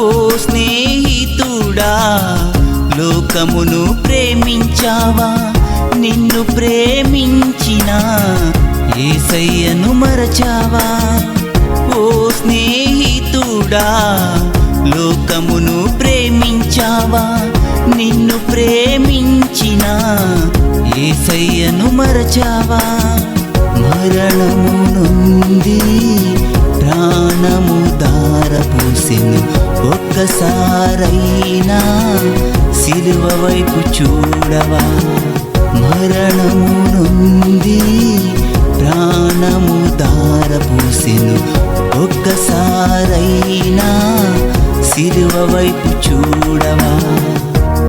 ఓ స్నేహితుడా లోకమును ప్రేమించావా? నిన్ను ప్రేమించిన ఏసయ్యను మరచావా? ఓ స్నేహితుడా లోకమును ప్రేమించావా? నిన్ను ప్రేమించిన ఏసయ్యను మరచావా? మరణము నుండి ప్రాణము దారపోసెను ఒక్కసారైనా సిలువ వైపు చూడవా? మరణము నుండి ప్రాణము దారపోసెను ఒక్కసారైనా సిలువ వైపు చూడవా?